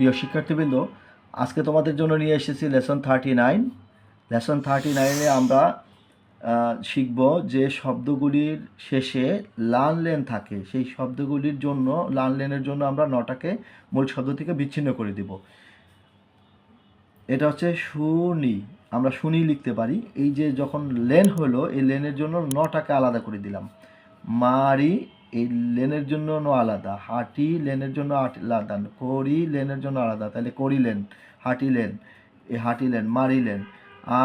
প্রিয় শিক্ষার্থীবৃন্দ আজকে তোমাদের জন্য নিয়ে এসেছি lesson thirty nine lesson thirty নাইনে আমরা শিখব যে শব্দগুলির শেষে লান লেন থাকে সেই শব্দগুলির জন্য লান লেনের জন্য আমরা নটাকে মূল শব্দ থেকে বিচ্ছিন্ন করে দিব এটা হচ্ছে শুনি আমরা শুনি লিখতে পারি এই যে যখন লেন হলো এই লেনের জন্য নটাকে আলাদা করে দিলাম মারি এই লেনের জন্য আলাদা হাঁটি লেনের জন্য আলাদা করি লেনের জন্য আলাদা তাহলে করি লেন লেন এ হাঁটিলেন লেন মারিলেন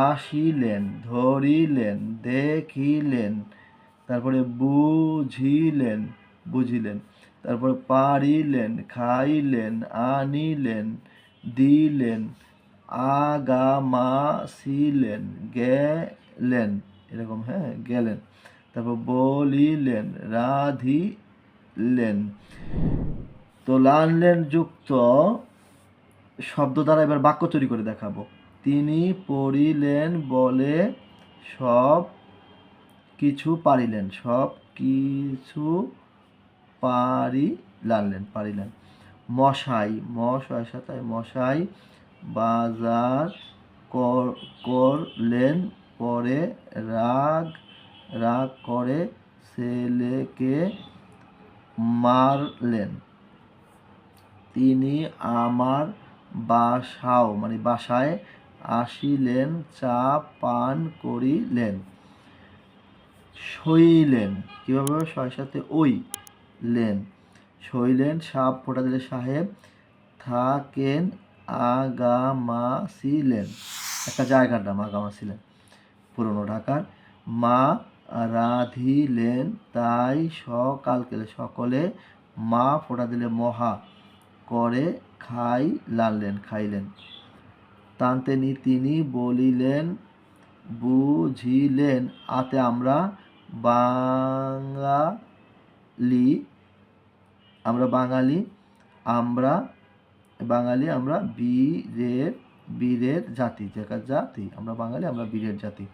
আসিলেন ধরিলেন দেখিলেন তারপরে বুঝিলেন বুঝিলেন তারপরে পারিলেন খাইলেন আনিলেন দিলেন আগামাসিলেন গেলেন এরকম হ্যাঁ গেলেন তারপর বলিলেন রাধিলেন তো লালেন যুক্ত শব্দ দ্বারা এবার বাক্য চুরি করে দেখাবো তিনি পড়িলেন বলে সব কিছু পারিলেন সব কিছু পারি লালেন পারিলেন মশাই মশাই সাথে আচ্ছা মশাই বাজার করলেন পরে রাগ রাগ করে ছেলেকে মারলেন তিনি আমার বাসাও মানে বাসায় আসিলেন চা পান করিলেন সইলেন কীভাবে সয় সাথে ওই লেন সইলেন সাপ ফোটা দিলে সাহেব থাকেন আগামাসিলেন একটা জায়গার নাম আগামাসিলেন পুরনো ঢাকার মা রাঁধিলেন তাই সকালকে সকলে মা ফোটা দিলে মহা করে খাই লালেন খাইলেন টানতেনি তিনি বলিলেন বুঝিলেন আতে আমরা বাঙালি আমরা বাঙালি আমরা বাঙালি আমরা বীরের বীরের জাতি জাতি আমরা বাঙালি আমরা বীরের জাতি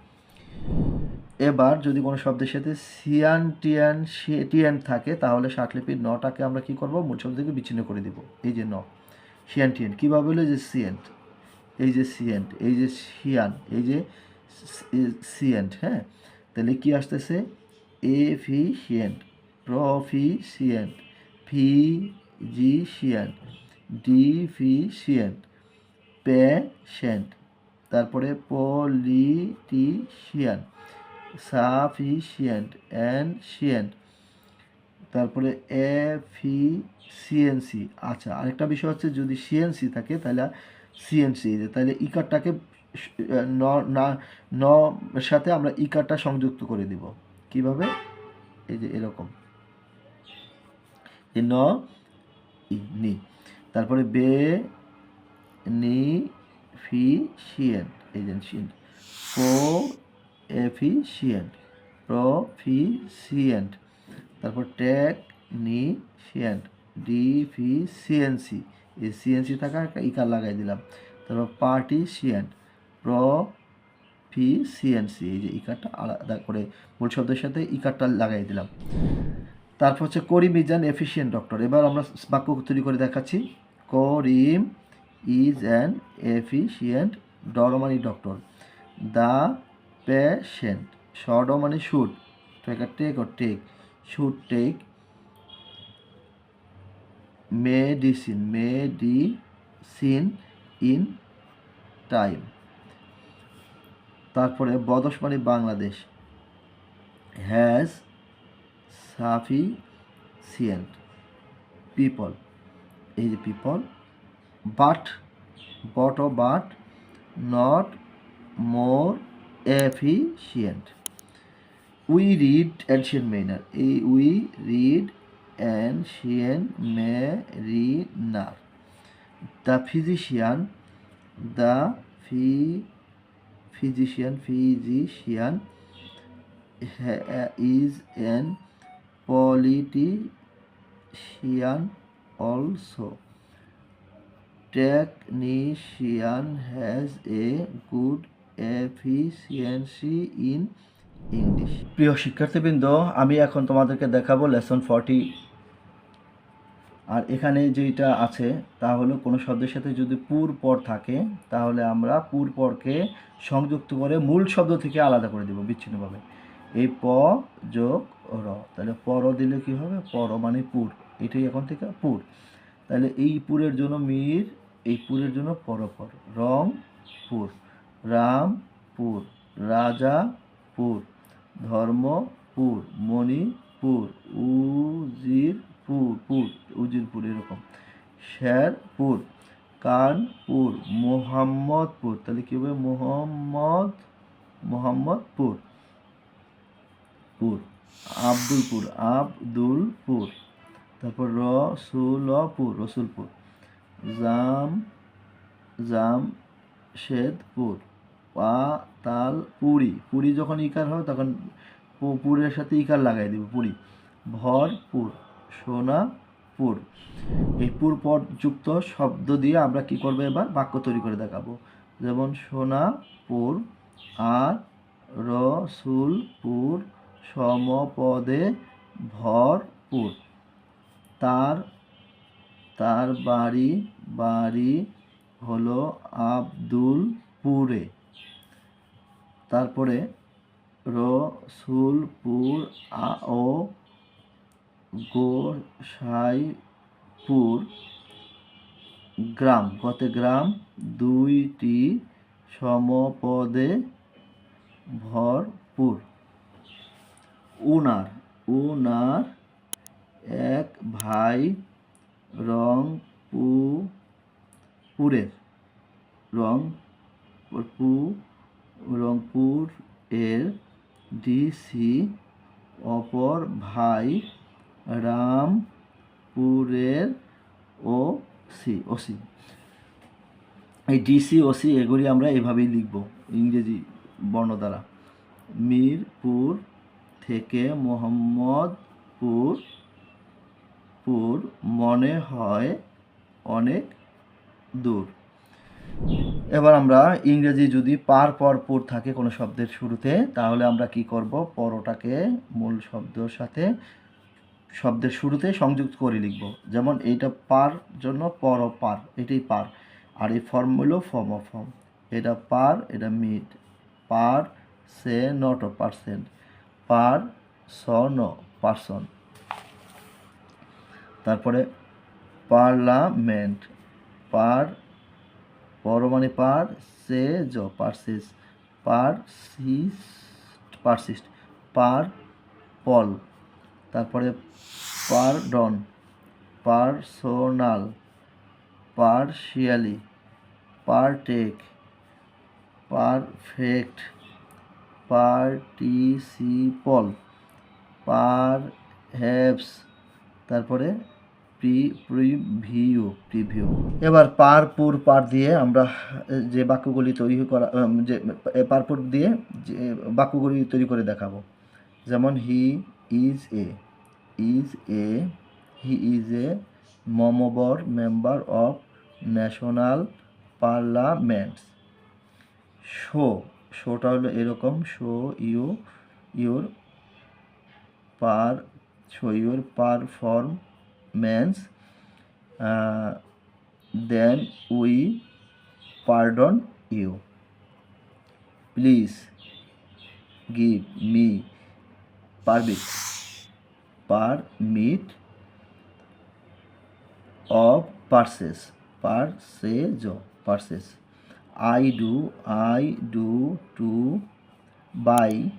এবার যদি কোনো শব্দের সাথে সিয়ান টিয়ান টিয়ান থাকে তাহলে লিপির নটাকে আমরা কি করব মূল শব্দ থেকে বিচ্ছিন্ন করে দিব এই যে ন সিয়ান টিয়ান কীভাবে হলো যে সিয়েন্ট এই যে সিয়েন্ট এই যে সিয়ান এই যে সিয়েন্ট হ্যাঁ তাহলে কি আসতেছে এ ফি সিয়েন্ট র ফি সিয়েন্ট ফি জি সিয়েন্ট ডি ফি সিয়েন্ট প্যাশেন্ট তারপরে পলিটিশিয়ান সাফিসিয়েন্ট অ্যান্ড তারপরে এফিসিয়েন্সি আচ্ছা আরেকটা বিষয় হচ্ছে যদি সিএনসি থাকে তাহলে সিএনসি তাহলে ইকারটাকে ন না ন সাথে আমরা ইকারটা সংযুক্ত করে দিব কিভাবে এই যে এরকম এই ন ই নি তারপরে বে নি ফি সিএন এই যে এফিসিয়েন্ট প্রফিসিয়েন্ট তারপর টেকনিশিয়েন্ট ডিফিসিয়েন্সি এই সিএনসি থাকা ইকার লাগাই দিলাম তারপর পার্টিসিয়েন্ট প্রফিসিয়েন্সি এই যে ইকারটা আলাদা করে মূল শব্দের সাথে ইকারটা লাগাই দিলাম তারপর হচ্ছে Karim is an efficient doctor এবার আমরা বাক্য তৈরি করে দেখাচ্ছি করিম ইজ অ্যান এফিসিয়েন্ট ডরমানি ডক্টর দ্য প্যাশেন্ট শর্ট মানে শুট একটা take O take shoot take medicine medicine in time তারপরে বদস মানে বাংলাদেশ হ্যাজ সাফিসিয়েন্ট পিপল এই যে people but but O but not more efficient. We read ancient mariner. We read ancient mariner. The physician uh, is an politician also. Technician has a good efficiency in English প্রিয় শিক্ষার্থীবৃন্দ আমি এখন তোমাদেরকে দেখাবো lesson forty আর এখানে যেটা আছে তা হলো কোনো শব্দের সাথে যদি পুর পর থাকে তাহলে আমরা পুর পরকে সংযুক্ত করে মূল শব্দ থেকে আলাদা করে দেব বিচ্ছিন্নভাবে এই প যোগ র তাহলে পর দিলে কি হবে পর মানে পুর এটাই এখন থেকে পুর তাহলে এই পুরের জন্য মির এই পুরের জন্য পরপর রং পুর রামপুর রাজাপুর ধর্মপুর মণিপুর উজিরপুর পুর উজিরপুর এরকম শেরপুর কানপুর মোহাম্মদপুর তাহলে কী হবে মোহাম্মদ মোহাম্মদপুর পুর আব্দুলপুর আবদুলপুর তারপর রসুলপুর রসুলপুর জাম জাম শেদপুর পা তাল পুরি পুরি যখন ইকার হয় তখন পুরের সাথে ইকার লাগাই দিব পুরি ভরপুর পুর এই পুর পর যুক্ত শব্দ দিয়ে আমরা কি করবো এবার বাক্য তৈরি করে দেখাবো যেমন সোনাপুর আর রসুলপুর সমপদে ভরপুর তার তার বাড়ি বাড়ি হলো আব্দুলপুরে তারপরে রসুলপুর আও গোসাইপুর গ্রাম কত গ্রাম দুইটি সমপদে ভরপুর উনার উনার এক ভাই রংপুরের রংপুর রংপুর এর ডিসি অপর ভাই রামপুরের ও সি ওসি এই ডিসি ওসি এগুলি আমরা এভাবেই লিখব ইংরেজি বর্ণ দ্বারা মিরপুর থেকে মোহাম্মদপুর পুর মনে হয় অনেক দূর এবার আমরা ইংরেজি যদি পার পর পর থাকে কোনো শব্দের শুরুতে তাহলে আমরা কি করব পরটাকে মূল শব্দের সাথে শব্দের শুরুতে সংযুক্ত করে লিখব যেমন এইটা পার জন্য পর পার এটাই পার আর এই ফর্ম হলো ফর্ম অফ ফর্ম এটা পার এটা মিড পার সে নট অ পার্সেন্ট পার স ন পারসন তারপরে পার্লামেন্ট পার পর মানে পার সে জ পারসিস পার সিস্ট পারসিস্ট পার পল তারপরে pardon personal partially partake perfect participle perhaps তারপরে প্রি প্রিভিউ প্রিভিউ এবার পার পুর পার দিয়ে আমরা যে বাক্যগুলি তৈরি করা যে পার পুর দিয়ে যে বাক্যগুলি তৈরি করে দেখাবো যেমন he is a is a he is a member member of national parliaments show শোটা হলো এরকম show you your per show your perform means uh, then we pardon you. Please give me permit of purchase. I do to buy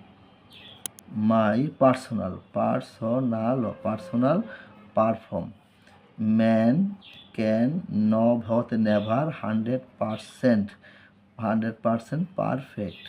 my personal perform man can ন ভত never hundred percent hundred percent perfect